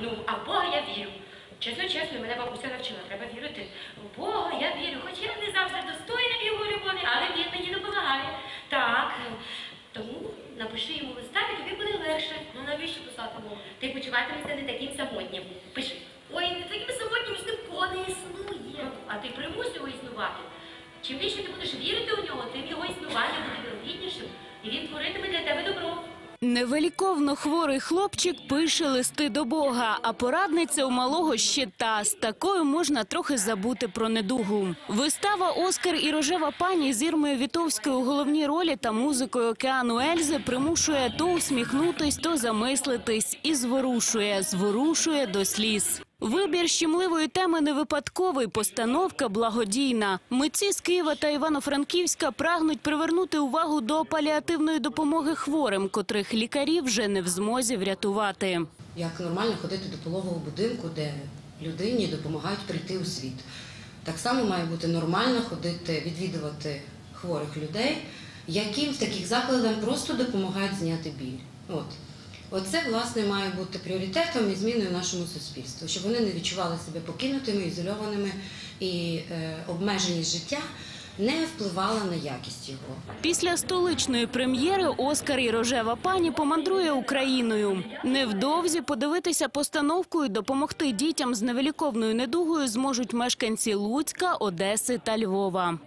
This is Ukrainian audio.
Ну, а в Бога я вірю. Чесно, чесно, мене бабуся навчила, треба вірити. В Бога я вірю, хоч я не завжди достойна його любові, але він мені допомагає. Так, е, тому напиши йому листа, і тобі буде легше. Ну навіщо писати мову? Ти почуватимешся не таким самотнім. Пиши. Ой, не таким самотнім нікого не існує. А ти примусь його існувати. Чим більше ти будеш вірити у нього, тим його існування буде вірогіднішим, Невеликовно хворий хлопчик пише листи до Бога, а порадниця у малого ще та. З такою можна трохи забути про недугу. Вистава Оскар і рожева пані з Ірмою Вітовською у головній ролі та музикою океану Ельзи примушує то усміхнутись, то замислитись і зворушує, зворушує до сліз. Вибір щемливої теми не випадковий, постановка благодійна. Митці з Києва та Івано-Франківська прагнуть привернути увагу до паліативної допомоги хворим, котрих лікарі вже не в змозі врятувати. Як нормально ходити до пологового будинку, де людині допомагають прийти у світ. Так само має бути нормально ходити, відвідувати хворих людей, яким в таких закладах просто допомагають зняти біль. От. Оце, власне, має бути пріоритетом і зміною нашому суспільству, щоб вони не відчували себе покинутими, ізольованими і е, обмеженість життя не впливала на якість його. Після столичної прем'єри Оскар і рожева пані помандрує Україною. Невдовзі подивитися постановку і допомогти дітям з невеликовною недугою зможуть мешканці Луцька, Одеси та Львова.